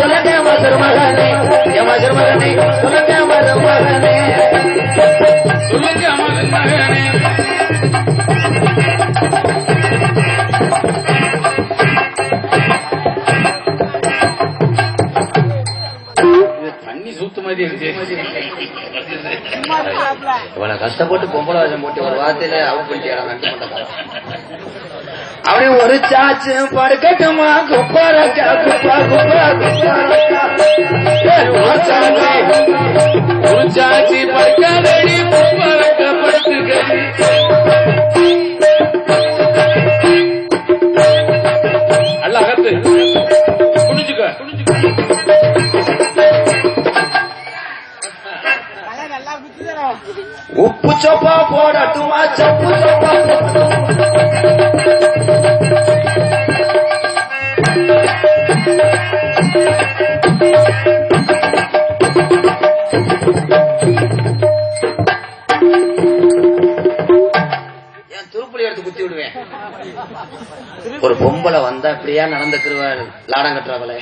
சொல்லுங்க மருமகனே. சொல்லுங்க சொல்லுங்க இவ்வளவு கஷ்டப்பட்டு பொம்பளை வேஷம் போட்டு ஒரு வார்த்தையில அவ அப்படி ஒரு சாச்சு படுக்கட்டுமா? குப்பாரக்கா குப்பா குப்பா ஒரு சாட்சி படுக்காதடி பறக்க படுத்துக்கடி. உப்பு சொப்பா போடட்டுமா? சப்பு சொப்பா இப்படியா நடந்துக்கிறவள் லாடம் கட்டுறவளே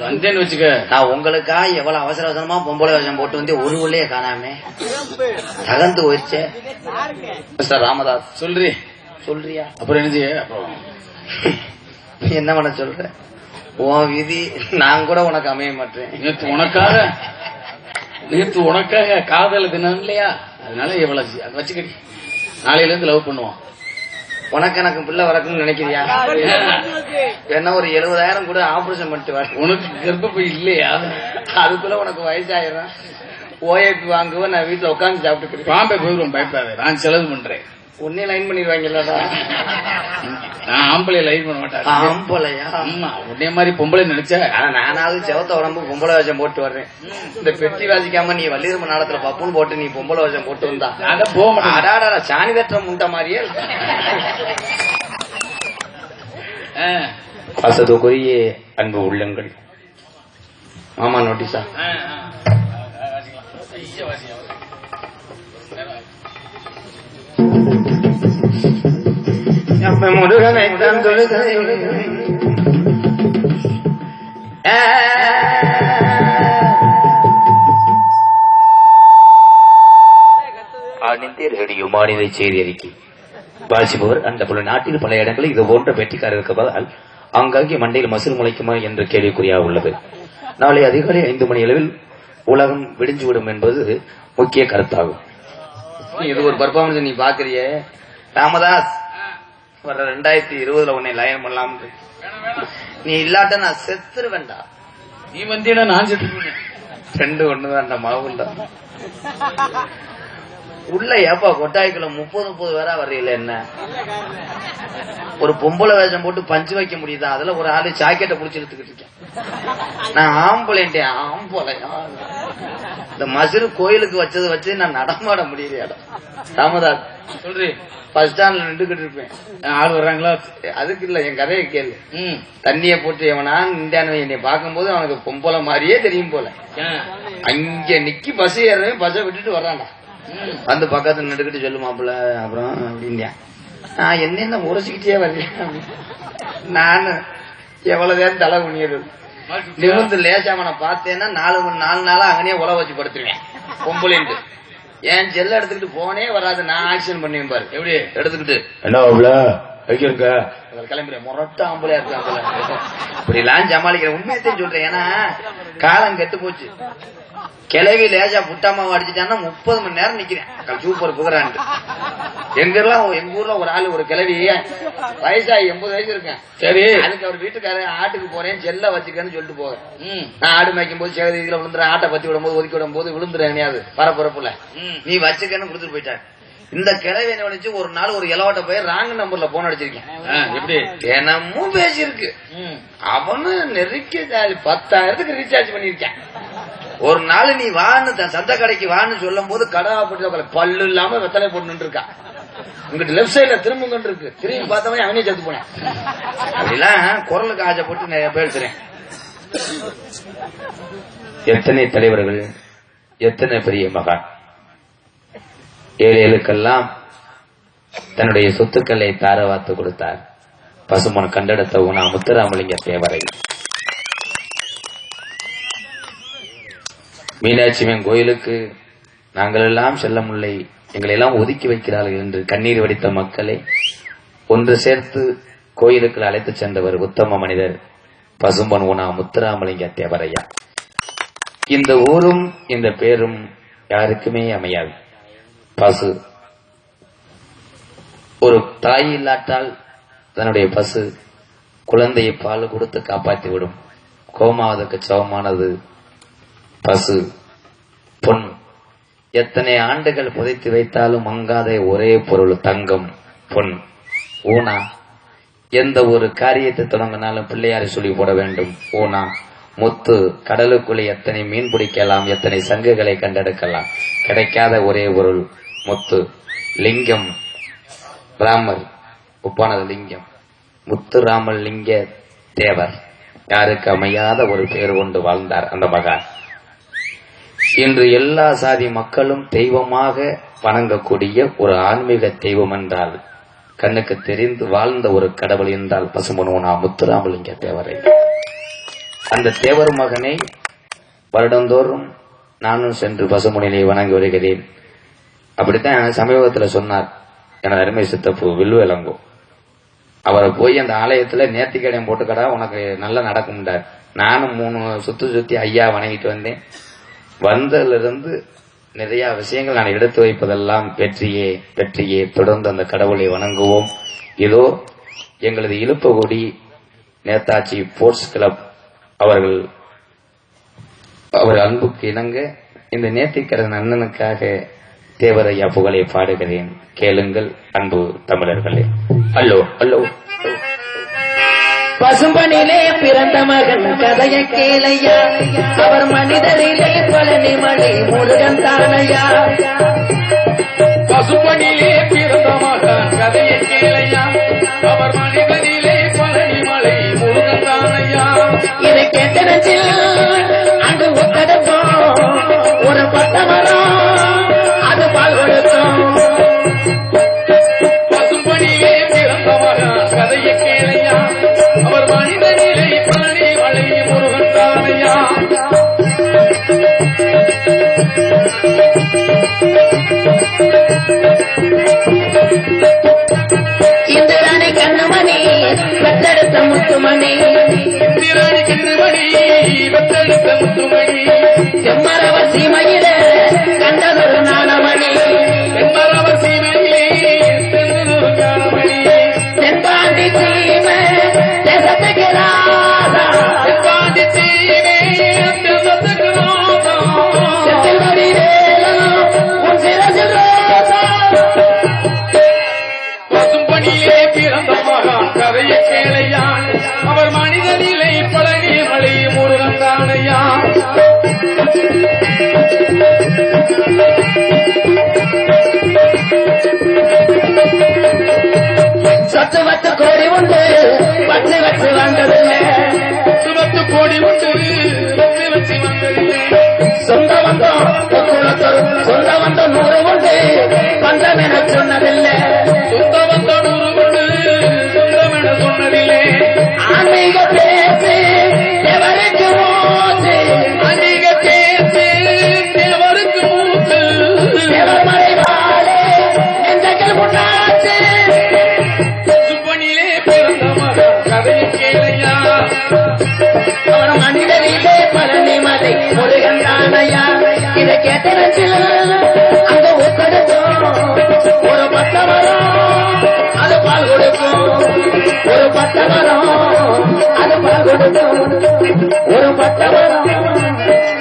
வந்தேன்னு வச்சுக்க. நான் உங்களுக்கா எவ்வளவு அவசர அவசரமா பொம்பளை வேஷம் போட்டு வந்து ஒரு உள்ளே காணாமே? தகந்து போயிருச்சே. மிஸ்டர் ராமதாஸ். சொல்றி. சொல்றியா? அப்புறம் என்னது? என்ன பண்ண சொல்ற? உன் விதி நான் கூட உனக்கு அமைய மாட்டேன். நேத்து உனக்காக நேத்து உனக்காக காதல் தினம் இல்லையா? அதனால எவ்வளவு வச்சுக்கடி நாளையில இருந்து லவ் பண்ணுவோம் உனக்கு எனக்கு பிள்ளை வரக்குன்னு நினைக்கிறியா? என்ன ஒரு எழுபதாயிரம் கூட ஆபரேஷன் பண்ணிட்டு வர உனக்கு கர்ப்பப்பை இல்லையா? அதுக்குள்ள உனக்கு வயசாயிரம். ஓஏபி வாங்குவேன் நான் வீட்டுல உட்காந்து சாப்பிட்டு பாம்பே போயிடும் பயப்படாத. நான் செலவு பண்றேன். உன்னே லைன் பண்ணிடுவாங்கல்லடா. நான் ஆம்பளை லைன் பண்ண மாட்டேன். ஆம்பளையா? ஆமா உன்னைய மாதிரி பொம்பளை நினைச்ச ஆனா நானாவது செவத்த உடம்பு பொம்பளை வேஷம் போட்டு வர்றேன். இந்த பெட்டி வாசிக்காம நீ வள்ளிரும நாளத்துல பப்புன்னு போட்டு நீ பொம்பளை வேஷம் போட்டு வந்தா. நாங்க போக அடாடா சாணி தட்டுற முண்டை மாதிரியே. அசதுக்குரிய அன்பு உள்ளங்கள். ஆமா நோட்டீஸா? தொழுகிறேன். ரேடியோ மாநில செய்தி அறிக்கை வாசிப்பவர் அந்த பல நாட்டில் பல இடங்களில் இது போன்ற வெற்றிக்காரர் இருப்பதால் ஆங்காங்கே மண்டையில் மசில் முளைக்குமா என்ற கேள்விக்குறியாக உள்ளது. நாளை அதிகாலை ஐந்து மணி அளவில் உலகம் விடிஞ்சுவிடும் என்பது முக்கிய கருத்தாகும். இது ஒரு பர்ஃபார்மன்ஸ் நீ பாக்குறியே. ராமதாஸ்! வர ரெண்டாயிரத்தி இருபதுல உன்னை லயன் பண்ணலாம் நீ இல்லாட்ட நான் செத்துருவேன்டா. நீ வந்தீனா நான் செத்து ரெண்டு ஒண்ணுதான்டா மாவுண்டா. உள்ள ஏப்பா கொட்டாய்க்குள்ள முப்பது முப்பது பேரா வர்றீங்களே என்ன? ஒரு பொம்பளை வேஷம் போட்டு பஞ்சு வைக்க முடியுதா? அதுல ஒரு ஆளு ஜாக்கெட்டை புடிச்சு இழுத்துக்கிட்டு இருக்கேன். நான் ஆம்பளைன்ட்டேன் ஆம்பளையா? இந்த மசிறு கோயிலுக்கு வச்சது வச்சு நான் நடமாட முடியலையாடா ராமதாஸ் சொல்றி. பஸ் ஸ்டாண்ட்ல நின்றுகிட்டு இருப்பேன். ஆள் வர்றாங்களா? அதுக்கு இல்ல என் கதையை கேளு. ம். தண்ணிய போட்டு எவனா நின்றான என்னை பார்க்கும்போது அவனுக்கு பொம்பளை மாதிரியே தெரியும் போல. அங்க நிக்கி பஸ் ஏறவே பஸ்ஸை விட்டுட்டு வர்றான்டா. வந்து பக்கத்துல நின்றுக்கிட்டு சொல்லு மாப்பிள்ள அப்புறம் அப்படின்யா நான் என்னென்ன உரைச்சிக்கிட்டே வரேன்? நான் எவ்வளவு நேரம் தலை குனியிறது நிமிர்ந்து லேசா அவனை பார்த்தேன்னா நாலு நாலு நாளா அங்கனே உழ வச்சு படுத்துருவேன். பொம்பளைன்ட்டு. என் செல்ல எடுத்துக்கிட்டு போனே வராது. நான் ஆக்ஷன் பண்ணுவேன் பாரு. எப்படி? எடுத்துக்கிட்டு. என்ன கிளம்புறேன் முரட்ட ஆம்பளையா இருக்காங்க இப்படி எல்லாம் சமாளிக்கிறேன் உண்மையத்தையும் சொல்றேன். ஏன்னா காலம் கெட்டு போச்சு. கிளவி லேசா புட்டாமாவை அடிச்சுட்டான்னா முப்பது மணி நேரம் நிக்கிறேன். சூப்பர் புகரான்ட்டு எங்க எங்க ஊர்ல ஒரு ஆளு ஒரு கிளவி வயசாகி எண்பது வயசு இருக்கேன். சரி. அதுக்கு அவர் வீட்டுக்காரன் ஆட்டுக்கு போறேன் செல்ல வச்சுக்கன்னு சொல்லிட்டு போவேன் நான் ஆடு மேய்க்கும் போது சேகரி இதுல விழுந்துறேன் ஆட்டை பத்தி விடும் போது ஒதுக்கி விடும் போது விழுந்துறேன் எங்கேயாவது பரபரப்புல. நீ வச்சுக்கன்னு கொடுத்துட்டு போயிட்டார். இந்த கிளவி என்ன பண்ணிச்சு ஒரு நாள் ஒரு இலவட்ட போய் ராங் நம்பர்ல போன் அடிச்சிருக்கேன். எப்படி? தினமும் பேசியிருக்கு. ம். அவனு நெருக்கி தாலி பத்தாயிரத்துக்கு ரீசார்ஜ் பண்ணிருக்கேன் ஒரு நாள் நீ வான்னு சந்த கடைக்கு வான்னு சொல்லும் போது கடை போட்டு. பல்லு இல்லாம வெத்தலை போட்டு இருக்கா உங்ககிட்ட லெஃப்ட் சைடுல திரும்புங்கன்னு இருக்கு திரும்பி பார்த்தவன் அவனே செத்து போனேன். அப்படிலாம் குரலுக்கு ஆசைப்பட்டு நிறைய பேசுறேன். எத்தனை தலைவர்கள் எத்தனை பெரிய மகான்? ஏழைகளுக்கெல்லாம் தன்னுடைய சொத்துக்களை தாரவாத்து கொடுத்தார். பசுமன் கண்டெடுத்த உணா முத்துராமலிங்க தேவரை மீனாட்சி அம்மன் கோயிலுக்கு நாங்கள் எல்லாம் செல்ல முல்லை எங்களை எல்லாம் ஒதுக்கி வைக்கிறார்கள் என்று கண்ணீர் வடித்த மக்களை ஒன்று சேர்த்து கோயிலுக்கு அழைத்து சென்றவர் உத்தம மனிதர் பசும்பன் உணா முத்துராமலிங்க தேவரையா இந்த ஊரும் இந்த பேரும் யாருக்குமே அமையாது. பசு. ஒரு தாய் இல்லாட்டால் தன்னுடைய பசு குழந்தையை பால் கொடுத்து காப்பாற்றி விடும். கோமாவதற்கு சமமானது பசு. பொன். எத்தனை ஆண்டுகள் புதைத்து வைத்தாலும் மங்காத ஒரே பொருள் தங்கம். பொன். ஊனா. எந்த ஒரு காரியத்தை தொடங்கினாலும் பிள்ளையாரை சொல்லி போட வேண்டும். ஊனா. முத்து கடலுக்குள்ளே எத்தனை மீன் பிடிக்கலாம் எத்தனை சங்குகளை கண்டெடுக்கலாம். கிடைக்காத ஒரே பொருள் முத்து. லிங்கம். ராமர். உப்பானது லிங்கம். முத்துராமர் லிங்க தேவர். யாருக்கு அமையாத ஒரு பேர் கொண்டு வாழ்ந்தார் அந்த மகான். இன்று எல்லா சாதி மக்களும் தெய்வமாக வணங்கக்கூடிய ஒரு ஆன்மீக தெய்வம் என்றால் கண்ணுக்கு தெரிந்து வாழ்ந்த ஒரு கடவுள் என்றால் பசுமனோனா முத்துராமலிங்க தேவரை. அந்த தேவர் மகனை வருடந்தோறும் நானும் சென்று பசுமுனையிலே வணங்கி வருகிறேன். அப்படித்தான் சமீபத்தில் சொன்னார். எனது அருமை சித்தப்பு வில்லுவலங்கோ அவரை போய் அந்த ஆலயத்துல நேர்த்திக்கடையம் போட்டுக்கடா உனக்கு நல்லா நடக்கும்டார் நானும் மூணு சுத்தி சுத்தி ஐயா வணங்கிட்டு வந்தேன். வந்ததுல இருந்து நிறைய விஷயங்கள் நான் எடுத்து வைப்பதெல்லாம் வெற்றியே வெற்றியே. தொடர்ந்து அந்த கடவுளை வணங்குவோம். இதோ எங்களது இழுப்பகுடி நேதாஜி ஸ்போர்ட்ஸ் கிளப் அவர்கள் அவர் அன்புக்கு இணங்க இந்த நேர்த்திக்கடன் அண்ணனுக்காக தேவரையா புகழை பாடுகிறேன். கேளுங்கள் அன்பு தமிழர்களே. அல்லோ அல்லோ. பசும்பனிலே பிறந்த மகன் கதைய கேளையா. அவர் மனிதரிலே பழனி மலை முருகன் தானையா. பசுப்பனிலே முத்துமணி. இந்திராணி கிருமணி வெத்தெடுத்த முத்துமணி. உண்டு பத்து வச்சு வந்ததில்லை சுமத்து கோடி உண்டு வெற்றி வச்சு வந்ததில்லை சொந்த வந்தோம் சொந்த வந்தோம் நூறு உண்டு. பந்தம் என சொன்னதில்லை. சொந்த வந்த நூறு கொண்டு சொந்தம் என சொன்னதில்லை. ஆன்மீக பேசு எவருக்கு மூச்சு? அநேக பேசு தேவருக்கு மூத்து எவர் மறைவாளே? நெஞ்சங்கள் முன்னாச்சு? முருகன் தானையா இதை கேட்ட அங்க ஒரு பட்ட மரம் அது பால் கொடுக்கும் ஒரு பட்ட மரம் அது பால் கொடுக்கும் ஒரு பட்ட மரம்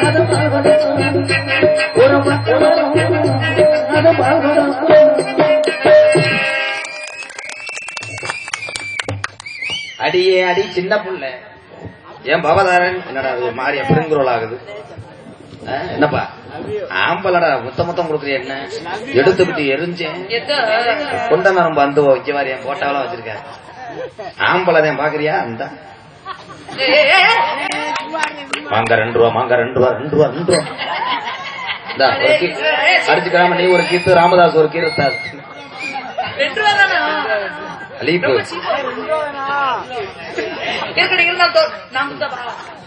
அது பால் கொடுக்கும் ஒரு பட்ட மரம் அது பால் கொடுக்கும் அடியே அடி சின்ன புள்ள. ஏன் பவதாரன் என்னடா அது மாறி பெருங்குரல் ஆகுது. என்னப்பா? ஆம்பளடா முத்த முத்தம் கொடுக்குறிய என்ன? எடுத்து விட்டு எரிஞ்சேன் கொண்ட நரம்பு வந்து வைக்க வாரி என் போட்டாவெல்லாம் வச்சிருக்கேன் ஆம்பளை தான் பாக்குறியா? அந்த. வாங்க ரெண்டு ரூபா வாங்க ரெண்டு ரூபா ரெண்டு ரூபா ரெண்டு ரூபா. ஒரு அடிச்சுக்காம நீ ஒரு கீத்து ராமதாஸ் ஒரு கீரத்தார் அலீப்பு நான்.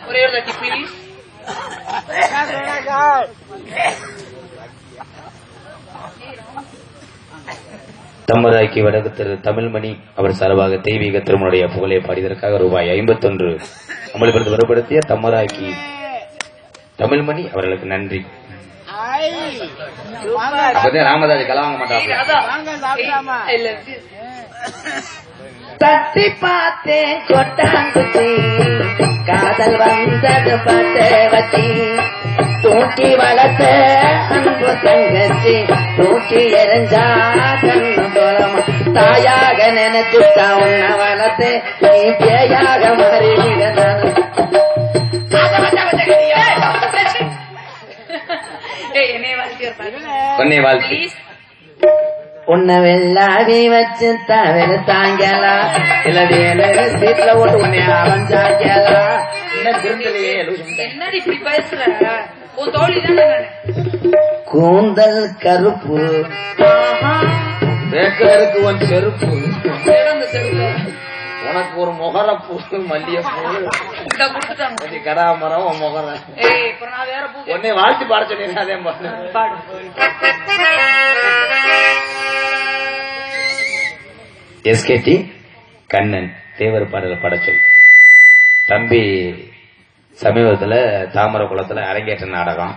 ஒரே ஒரு தட்டி ப்ளீஸ் தம்மதாக்கி வடக்கு திரு தமிழ்மணி அவர் சார்பாக தெய்வீக திருமணுடைய புகழை பாடியதற்காக ரூபாய் ஐம்பத்தொன்று அமல்படுத்தி வரப்படுத்திய தம்மதாக்கி தமிழ்மணி அவர்களுக்கு நன்றி. அப்பதான் ராமதாஸ் கலவாங்க மாட்டாங்க இல்ல. தட்டி பார்த்தேன் கொட்டாங்குச்சி. காதல் வந்தது பார்த்து வச்சி. தூக்கி வளர்த்த அன்பு தங்கச்சி. தூக்கி எரிஞ்சா கண்ணு தாயாக நினைச்சுட்டா உன்னை வளர்த்து நீ பேயாக ஏய் என்னைய வாழ்க்கை உன்னை வெள்ளாவி வச்சு தவிர தாங்கலா. இல்லடி சீட்ல ஓட்டு உன்னை அலைஞ்சாங்கலா என்னடி இப்படி பேசுற? உன் தோழி தானே நானு கூந்தல் கருப்பு. வேக்கருக்கு உன் செருப்பு. உனக்கு ஒரு மல்லிகைப்பூ. இந்த கொடுத்துட்டாங்க. இது கடாமரம் உன் முகரம் ஏய் இப்ப நான் வேற பூ உன்னை வாழ்த்து பாட சொன்னீங்க அதே பாடு. பாடு எஸ்கேடி கண்ணன் தேவர் பாடல படச்சொல் தம்பி சமீபத்தில் தாமர குளத்தில் அரங்கேற்ற நாடகம்.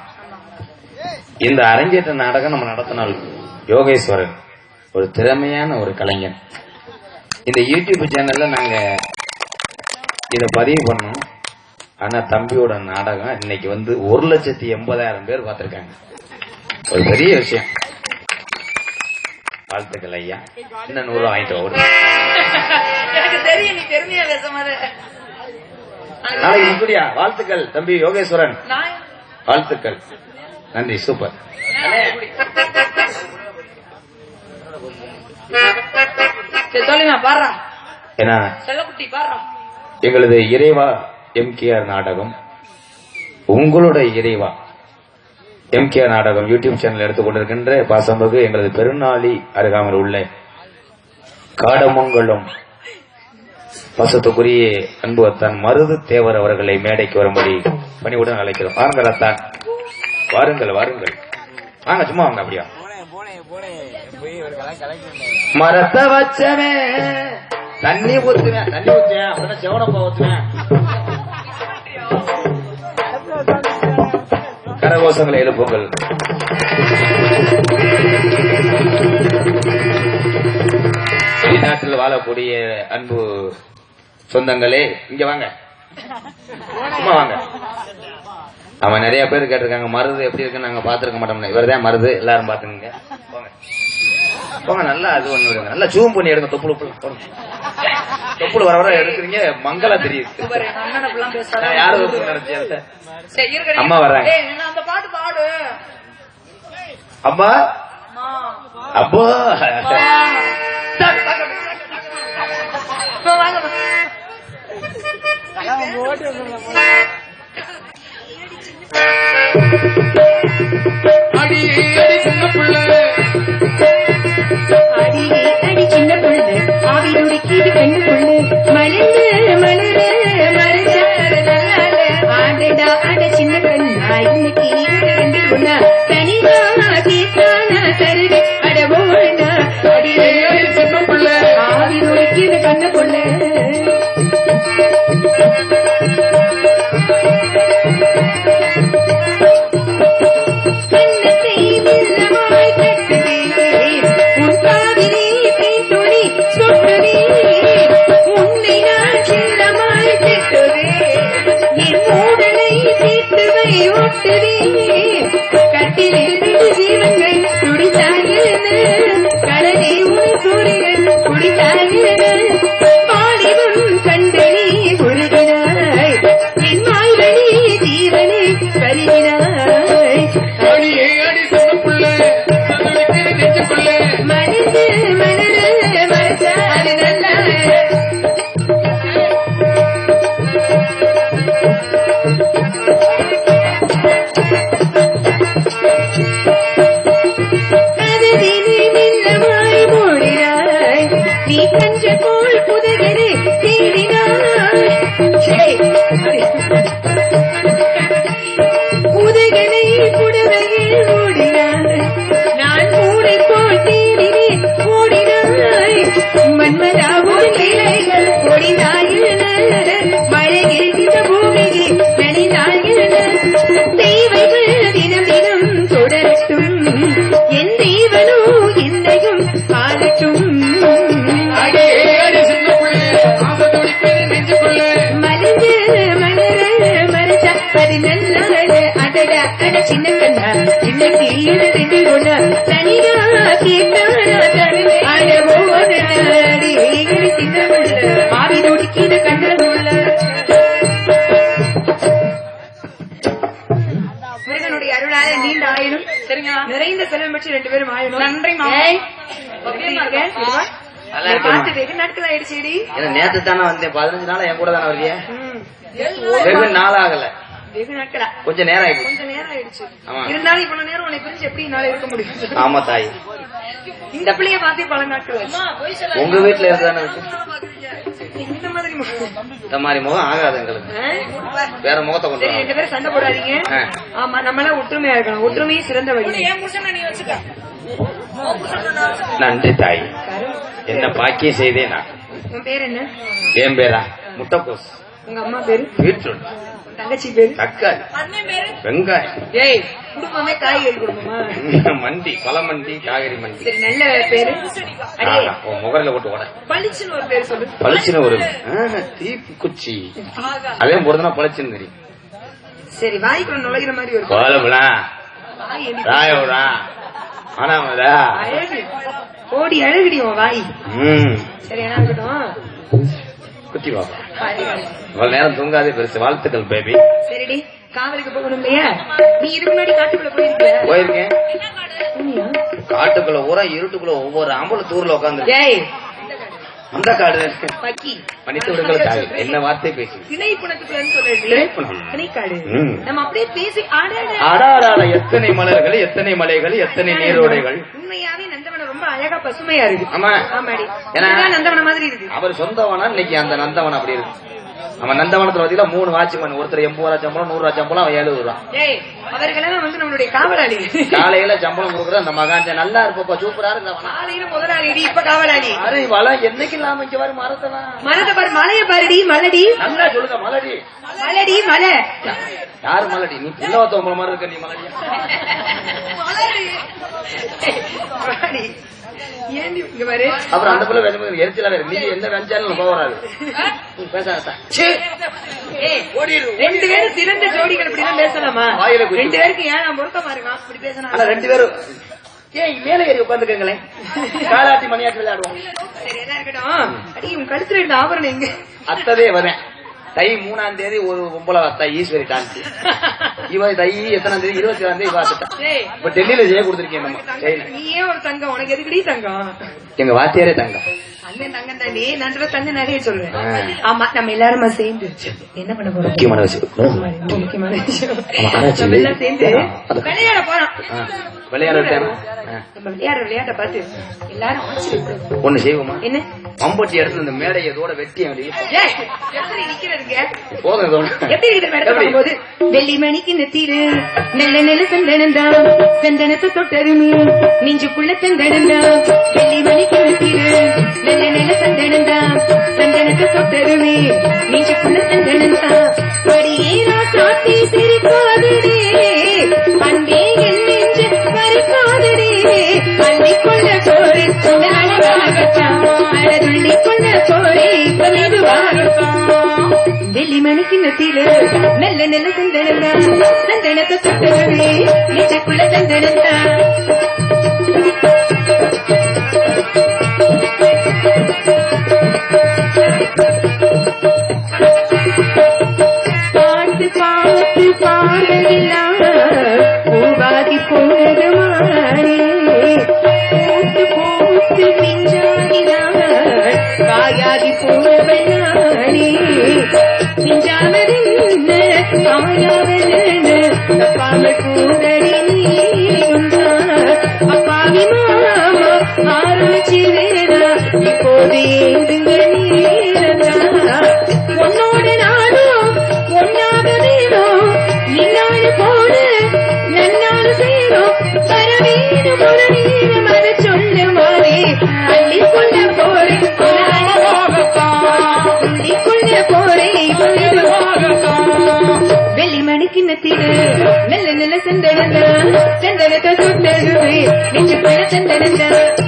இந்த அரங்கேற்ற நாடகம் நம்ம நடத்தினால் யோகேஸ்வரன் ஒரு திறமையான ஒரு கலைஞன். இந்த யூடியூப் சேனல்ல நாங்க இதை பதிவு பண்ணோம். ஆனா தம்பியோட நாடகம் இன்னைக்கு வந்து ஒரு லட்சத்தி எண்பதாயிரம் பேர் பார்த்திருக்காங்க. ஒரு பெரிய விஷயம். வாழ்த்துக்கள் ஐயா இன்னும் நூறு வாங்கிட்டு ஓடு. எனக்கு தெரியும் நீ தெரிஞ்ச பேச மாதிரி. நாளைக்கு முக்குடியா வாழ்த்துக்கள் தம்பி யோகேஸ்வரன். வாழ்த்துக்கள். நன்றி சூப்பர். எங்களது இறைவா எம்கேஆர் நாடகம் உங்களோட இறைவா. எம்கேஆர் நாடகம் யூடியூப் சேனல் எடுத்துக்கொண்டிருக்கின்ற பாசம்பகு எங்களது பெருநாளி அருகாமல் உள்ள காடமங்கலம் பசத்துக்குரிய அன்புத்தான் மருது தேவர் அவர்களை மேடைக்கு வரும்படி பணிவுடன் அழைக்கிறோம். வாருங்கள் அத்தான் வாருங்கள் வாருங்கள். வாங்க சும்மா வாங்க அப்படியா? மரத்தை வச்சவே தண்ணி ஊத்துவேன் தண்ணி ஊத்துவேன். அப்படின்னா ஊத்துவேன். கரகோஷங்களை எழுப்புங்கள். வெளிநாட்டில் வாழக்கூடிய அன்பு சொந்தங்களே இங்க வாங்க. சும்மா வாங்க. அவன் நிறைய பேர் கேட்டிருக்காங்க மருது எப்படி இருக்குன்னு நாங்க பாத்துருக்க மாட்டோம்ல இவர்தான் மருது எல்லாரும் பாத்துக்கங்க போங்க போங்க நல்லா அது ஒண்ணு நல்லா ஜூம் பண்ணி எடுங்க தொப்புள் போடுங்க தொப்புள் வர வர எடுக்கிறீங்க மங்களா தெரியுது. சூப்பர் எங்க அண்ணன் அப்படிலாம் பேசாத நான் யாரு ஒருத்தர் நினைச்சேன் சரி இருக்கடி அம்மா வர்றாங்க. ஏய் என்ன அந்த பாட்டு பாடு. அம்மா? அம்மா. அப்போ. வாங்க ஆயினும் சரிங்க நிறைந்த செல்வம் பெற்று ரெண்டு பேரும் ஆயினும் நன்றிம்மா. ஏய், அப்படியே எப்படி இருக்க? இருக்கேன். இதுவா? நல்லா நான் இருக்கேம்மா. பார்த்து வெகு நாட்கள் ஆயிடுச்சுடி நேத்து தானே வந்தேன் பதினஞ்சு நாள் என் கூட தானே. வெகு நாள் ஆகல வெகு நாட்களா கொஞ்ச நேரம் ஆயிடுச்சு கொஞ்ச நேரம் ஆயிடுச்சு. இருந்தாலும் இவ்வளவு நேரம் உன்னை பிரிஞ்சு எப்படி என்னால இருக்க முடியும் ஆமா தாய் இந்த பிள்ளைய பார்த்தே பல நாட்கள். உங்க வீட்டுல இருந்தானே இந்த மாதிரி முகம். ஆகாது எங்களுக்கு? வேற முகத்தை கொண்டு. ரெண்டு பேரும் சண்டை போடாதீங்க. ஆமா நம்மளாம் ஒற்றுமையா இருக்கணும் ஒற்றுமையே சிறந்த வழி என் நன்றி தாய். என்ன பாக்கியம் செய்தேன் நான் உன் பேர் என்ன என் பேரா முட்டைக்கோஸ் உங்க அம்மா பேரு? பீட்ரூட் தங்கச்சி பேரு? தக்காளி. வெங்காயம். ஏய் குடும்பமே காய்கறி குடும்பமா? மண்டி பல மண்டி காய்கறி மண்டி. சரி நல்ல பேரு. முகரில போட்டு உட பளிச்சுன்னு ஒரு பேர் சொல்லு. பளிச்சுன்னு ஒரு தீப்பு குச்சி. அதே போடுறதுனா பளிச்சுன்னு தெரியும். சரி வாய்க்குள்ள நுழைகிற மாதிரி ஒரு கோலபுலா ராயவுடா ஆனாமதா ஓடி அழகுடி உன் வாய். ம். சரி என்ன இருக்கட்டும் குட்டி பாப்பா. நேரம் தூங்காதே பெருசு. வாழ்த்துக்கள் பேபி சரிடி. காவலுக்கு போகணும் இல்லையா? நீ இதுக்கு முன்னாடி காட்டுக்குள்ள போயிருக்கியா? போயிருக்கேன்? காட்டுக்குள்ள ஊரா இருட்டுக்குள்ள ஒவ்வொரு ஆம்பளை தூர்ல உட்காந்து அந்த காடு. மன்னித்து விடுங்கள் தாய். என்ன வார்த்தை பேசி திணை புணத்துக்குள்ளன்னு அடாடாட எத்தனை மலர்கள் எத்தனை மலைகள் எத்தனை நீரோடைகள். உண்மையாவே நந்தவனம் ரொம்ப அழகா பசுமையா இருக்கு ஆமா. ஆமாடி. ஏன்னா- நந்தவனம் மாதிரி இருக்கு அவர் சொந்தவனா இன்னைக்கு அந்த நந்தவனம் அப்படி இருக்கு. அவன் நந்தவனத்துல பாத்தீங்கன்னா மூணு வாட்ச்மேன் ஒருத்தர் எண்பது ரூபா சம்பளம் நூறு ரூபா சம்பளம் அவன் எழுபது ரூபா. அவர்களெல்லாம் வந்து நம்மளுடைய காவலாளி. காலையில சம்பளம் கொடுக்குற அந்த மகாஞ்ச நல்லா இருப்பப்பா சூப்பரா காலையில முதலாளி இப்ப காவலாளி. அரே வளம் என்னைக்கு இல்லாம இங்க வரும் மரத்தலாம் மலத பாரு மலைய பாருடி மலடி நல்லா சொல்லுங்க மலடி மலடி மலை யாரு மலடி நீ பிள்ளவத்த உங்களை மாதிரி இருக்க நீ மலடி பாரு அப்புறம் அந்த பிள்ளை வேணும்? எரிச்சலா நீ என்ன போறாரு ரெண்டு பேரும் சிறந்த ஜோடிகள் இப்படிதான் பேசலாமா? வாயில குத்தி. ரெண்டு பேருக்கு ஏன் ரெண்டு பேரும். ஏன் மேல ஏறி உட்காந்துக்கங்களேன் காலாட்டி மணியாட்டி விளையாடுவோம். சரி எல்லாம் இருக்கட்டும். அடி உன் கழுத்துல இருந்த ஆபரணம் எங்க? அத்ததே வரேன். தை மூணாம் தேதி ஒரு பொம்பளை வத்தா ஈஸ்வரி டான்ஸ் இவ தை எத்தனாம் தேதி? இருபத்தி ஏழாம் தேதி பார்த்துட்டா. இப்ப டெல்லியில செய்ய கொடுத்துருக்கேன் நம்ம. நீ ஏன் ஒரு தங்கம். உனக்கு எதுக்குடி தங்கம்? எங்க வாத்தியாரே தங்கம். அண்ணன் தங்கம் தாண்டி நான் சொல்ல தங்க நிறைய சொல்றேன் ஆ. ஆமா நம்ம எல்லாருமா சேர்ந்து என்ன பண்ண போறோம்? முக்கியமான விஷயம். முக்கியமான விஷயம். விளையாட போறோம். ஆ, விளையாட விட்டேனா? ஆ. நம்ம விளையாடுற விளையாட்ட பார்த்து எல்லாரும். ஒண்ணு செய்வோமா? என்ன? மம்பட்டி எடுத்து இந்த மேடையை இதோட வெட்டி நிக்கிறதுங்க? போதும் இதோட. எப்படி எப்படி? பார்க்கும்போது? வெள்ளி மணிக்கு நெத்திரு நல்ல நல்ல சந்தனந்தா சந்தனத்தை தொட்டருமே நெஞ்சுக்குள்ள சந்தனந்தா. வெள்ளி மணிக்கு நெத்திரு நல்ல நல்ல சந்தனந்தா சந்தனத்தை தொட்டருமே நெஞ்சுக்குள்ள சந்தனந்தா. படியேரா காட்டி சிரிக்காதடே அழதுள்ளிக்கொள்ள போரே மெதுவாகத்தான் வெள்ளி மணிக்கு நத்தில நல்ல நல்ல சந்தனந்தா சந்தனத்தை தொட்டருமே நெஞ்சுக்குள்ள சந்தனந்தா பாட்டு மணிக்கு நத்திடு நல்ல நல்ல சந்தனந்தா சந்தனத்தை சுட்டடுவே நெஞ்சு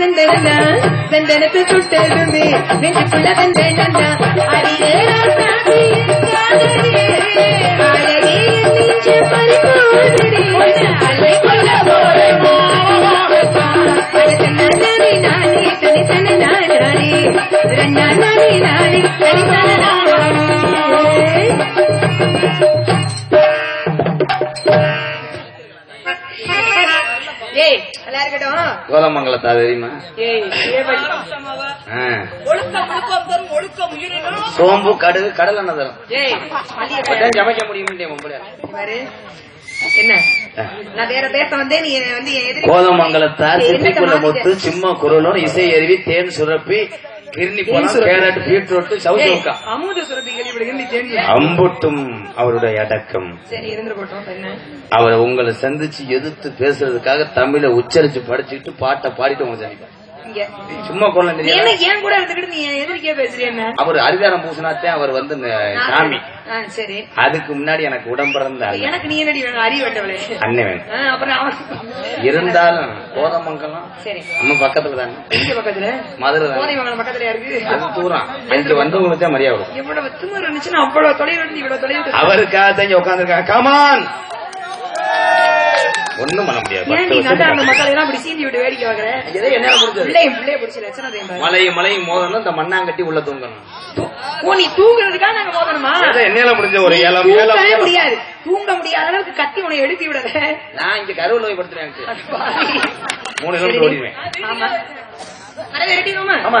நல்ல நல்ல சந்தனந்தா சந்தனத்தை சுட்டதுமே நெஞ்சுக்குள்ள வந்தேனந்தா அடியே ராசாதி காதலே ஒழுக்கம் உயிரினும். சோம்பு கடுகு கடல் என்ன தரும். சமைக்க முடியும் என்ன? நான் வேற பேச வந்தேன் நீ வந்து என் எதிரி கோதமங்கலத்தார் சித்திக்குள்ள? முத்து சிம்ம குரலூர் இசை அருவி தேன் சுரப்பி அம்புட்டும் அவருடைய அடக்கம். அவர் உங்களை சந்திச்சு எதிர்த்து பேசுறதுக்காக தமிழை உச்சரிச்சு படிச்சுட்டு பாட்டை பாடிட்டு உங்க சும்மா நீ தெரியாது? ஏன் கூட இருந்துக்கிட்டு நீ எதிரிக்கே என்ன? அவர் அரிதாரம் பூசினாத்தே அவர் வந்து சாமி. சரி. அதுக்கு முன்னாடி எனக்கு உடம்பிறந்த. எனக்கு நீ என்னடி வேணும்? அறிவு வேண்டவளே. அண்ணன் வேணும். அப்புறம் இருந்தாலும் கோதமங்கலம் சரி. நம்ம பக்கத்துல தானே? எங்க பக்கத்துல? மதுரை கோதைமங்கலம் பக்கத்துல இருக்கு அது தூரம் அதுக்கு வந்தவங்களுக்கு தான் மரியாதை. எவ்வளவு திமிரு இருந்துச்சுன்னா அவ்வளவு தொலைவு இவ்வளவு தொலைவு. அவருக்காக தான் உட்காந்துருக்காங்க கமான் ஒண்ணும் பண்ண முடியாது. ஏன் நீ நல்லா அந்த மக்களை எல்லாம் அப்படி சீண்டி விட்டு வேடிக்கை பாக்குற எதை என்னால முடிஞ்சது பிள்ளையும் பிள்ளைய பிடிச்ச லட்சணம் தெரியுமா? மலை மலை மோதணும் இந்த மண்ணாங்கட்டி உள்ள தூங்கணும். ஓ நீ தூங்குறதுக்காக நாங்க என்னால முடிஞ்ச ஒரு. முடியாது. தூங்க முடியாத அளவுக்கு கத்தி உன்னை எழுப்பி விடல. நான் இங்க கருவில் நோய் படுத்துறேன் மூணு சரி. கிலோமீட்டர் ஓடிடுவேன். ஆமா.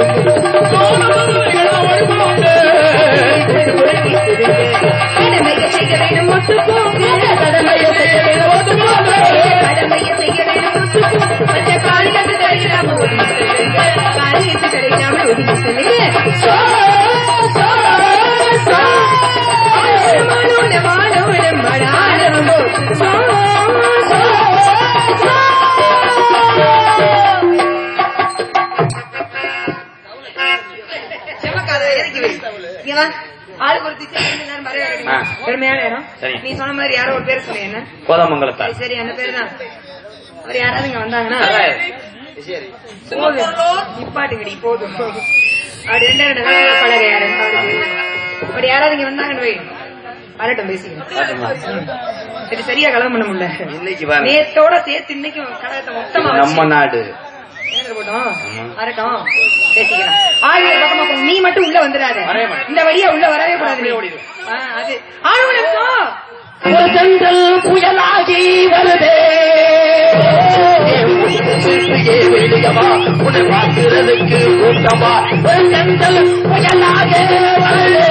Thank you. பெருமையான இடம் சரி. நீ சொன்ன மாதிரி யாரோ ஒரு பேர் சொன்னீங்க என்ன? கோதமங்கலத்தார் சரி அந்த பேரு தான். அவர் யாராவது இங்க வந்தாங்கன்னா சரி போதும். நிப்பாட்டுங்கடி போதும். அப்படி ரெண்டே ரெண்டு பழக யாரு? அப்படி யாராவது இங்க வந்தாங்கன்னு வை. வரட்டும் பேசிக்கிறேன் இது சரியா கலகம் பண்ண முடியல. நேத்தோட சேர்த்து இன்னைக்கு கழகத்தை மொத்தமா நம்ம நாடு. பக்கமா. நீ மட்டும் உள்ள வந்துடாத. இந்த வழியா உள்ள வரவே கூடாது. அது. ஆளுநர் புயலாகி வருதே. உன்னை பார்க்கிறதுக்கு கூட்டமா? புயலாக வருதே.